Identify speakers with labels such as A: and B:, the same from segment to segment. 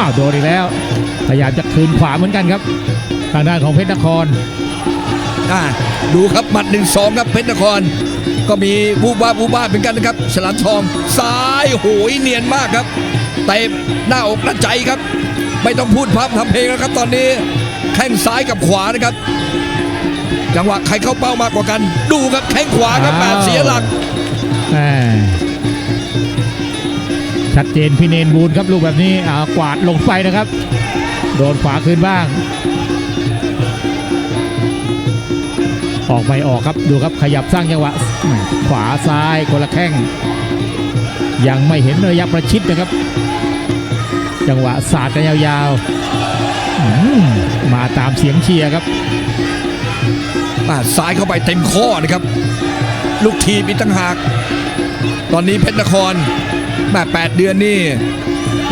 A: อ้าวโดนอีกแล้ว พยายามจะคืนขวาเหมือนกันครับ ทางด้านของเพชรนคร
B: อ่าดูครับหมัดหนึ่งสองครับเพชรนคร ก็มีบูบ้าบูบ้าเหมือนกันนะครับฉลามทองซ้ายโหยเนียนมากครับเตะหน้าอกหน้าใจครับ ไม่ต้องพูดพับทำเพลงแล้วครับ ตอนนี้แข้งซ้ายกับขวานะครับ จังหวะใครเข้าเป้ามากกว่ากัน ดูครับแข้งขวาครับ
A: อ้าว
B: แปดเสียหลัก
A: แหม่ ชัดเจนพี่เนนบูนครับลูกแบบนี้อ่ากวาดลงไปนะครับ โดนขวาคืนบ้าง ออกไม่ออกครับดูครับขยับสร้างจังหวะขวาซ้ายคนละแข้ง ยังไม่เห็นระยะประชิดนะครับ จังหวะสาดกันยาวๆมมาตามเสียงเชียร์ครับ
B: อ่าซ้ายเข้าไปเต็มข้อนะครับ ลูกทีมอีกตั้งหาก ตอนนี้เพชรนคร แม่แปดเดือนนี่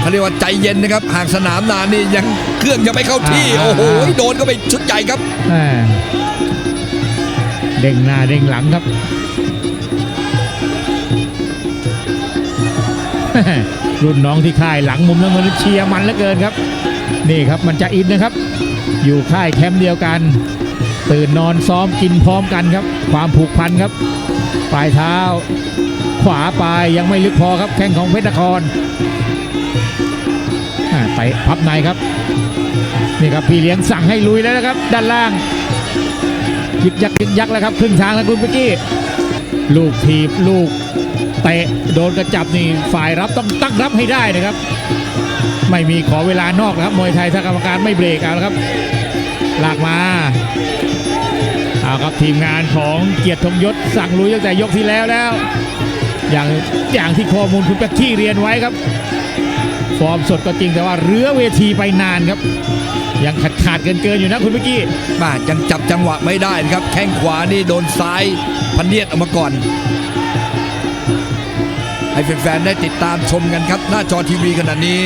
B: เขาเรียกว่าใจเย็นนะครับห่างสนามนานนี่ยังเครื่องยังไม่เข้าที่
A: อ่า
B: โอ้โห
A: อ่า
B: โดนก็ไปชุดใหญ่ครับ
A: แม่เด้งหน้าเด้งหลังครับรุ่นน้องที่ค่ายหลังมุมน้ำเงินเชียร์มันเหลือเกินครับ นี่ครับมันจะอินนะครับ อยู่ค่ายแคมป์เดียวกัน ตื่นนอนซ้อมกินพร้อมกันครับ ความผูกพันครับ ปลายเท้า ขวาปลายยังไม่ลึกพอครับ แข้งของเพชรนครอ่าไปพับในครับ นี่ครับพี่เลี้ยงสั่งให้ลุยแล้วนะครับ ด้านล่างยึกยักยึกยักแล้วครับครึ่งทางแล้วคุณเมื่อกี้ลูกทีบลูกเตะโดนกระจับนี่ฝ่ายรับต้องตั้งรับให้ได้นะครับ ไม่มีขอเวลานอกนะครับมวยไทยถ้ากรรมการไม่เบรกเอาละครับ ลากมาเอาครับทีมงานของเกียรติธงยศสั่งลุยตั้งแต่ยกที่แล้วแล้ว อย่างอย่างที่ข้อมูลคุณเป็กกี้เรียนไว้ครับ ฟอร์มสดก็จริงแต่ว่าเรือเวทีไปนานครับ ยังขาดขาดเกินเกินๆอยู่นะคุณเมื่อกี้
B: มายังจับจังหวะไม่ได้นะครับ แข้งขวานี่โดนซ้ายพันเนียดออกมาก่อน ให้แฟนๆได้ติดตามชมกันครับ หน้าจอทีวีขนาดนี้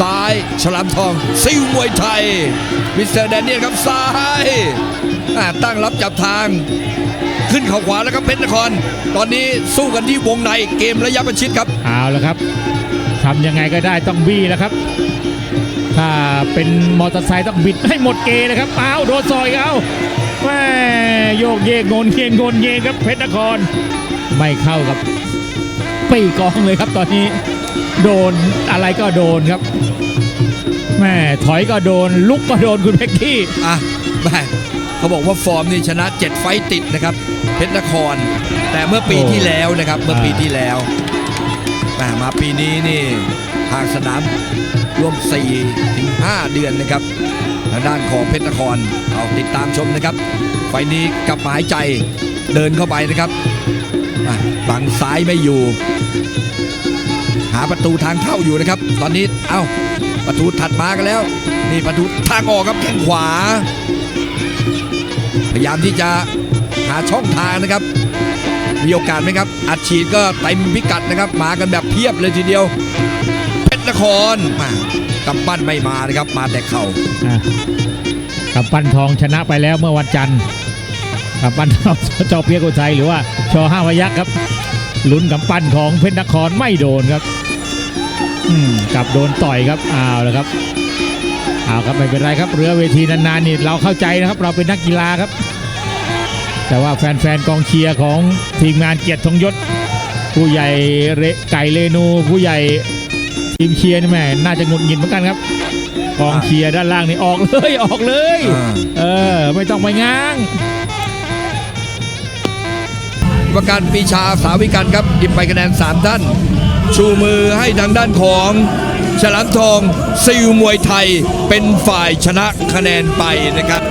B: ซ้าย ฉลามทองซิวมวยไทย มิสเตอร์แดเนียลครับซ้ายาตั้งรับจับทาง ขึ้นเข่าขวาแล้วครับเพชรนคร ตอนนี้สู้กันที่วงในเกมระยะประชิดครับ
A: เอาละครับทำยังไงก็ได้ต้องบี้แล้วครับ ถ้าเป็นมอเตอร์ไซค์ต้องบิดให้หมดเกเลยครับเอาโดนซอยเอาแม่โยกเยกโงนเยงโงนเยงครับเพชรนคร ไม่เข้ากับปีกองเลยครับตอนนี้ โดนอะไรก็โดนครับแม่ถอยก็โดน ลุกก็โดนคุณเพ็กกี้
B: อะแม่เขาบอกว่าฟอร์มนี่ชนะ 7 ไฟต์ติดนะครับ เพชรนคร แต่เมื่อปี
A: โอ้
B: ที่แล้วนะครับ เมื่อปี
A: อ่า
B: ที่แล้วแม่มาปีนี้นี่ห่างสนามรวม4ถึง5เดือนนะครับทางด้านของเพชรนครเอาติดตามชมนะครับ ไฟล์นี้กลับมาหายใจเดินเข้าไปนะครับอะบังซ้ายไม่อยู่หาประตูทางเข้าอยู่นะครับ ตอนนี้เอ้าประตูถัดมากันแล้ว นี่ประตูทางออกครับแข้งขวา พยายามที่จะหาช่องทางนะครับ มีโอกาสไหมครับ อัดฉีดก็เต็มพิกัดนะครับ มากันแบบเพียบเลยทีเดียว เพชรนครมากำปั้นไม่มานะครับ มาแต่เข่า
A: อะกับปั้นทองชนะไปแล้วเมื่อวันจันทร์กับปั้นทองจอเพียกุไทยหรือว่าชอห้าพยักครับลุ้นกับปั้นของเพชรนครไม่โดนครับ กลับโดนต่อยครับอ้าวแล้วครับอ้าวครับไม่เป็นไรครับเรือเวทีนานๆนี่เราเข้าใจนะครับเราเป็นนักกีฬาครับ แต่ว่าแฟนๆกองเชียร์ของทีมงานเกียรติธงยศ ผู้ใหญ่เรไก่เรนูผู้ใหญ่ทีมเชียร์นี่แม่น่าจะหงุดหงิดเหมือนกันครับกองเชียร์ด้านล่างนี่ออกเลยออกเลย
B: อ่า
A: เออไม่ต้องไปง้าง
B: ประการปีชาสาวิกันครับหยิบไปคะแนน 3 ท่าน ชูมือให้ทางด้านของฉลามทองซิลมวยไทยเป็นฝ่ายชนะคะแนนไปนะครับ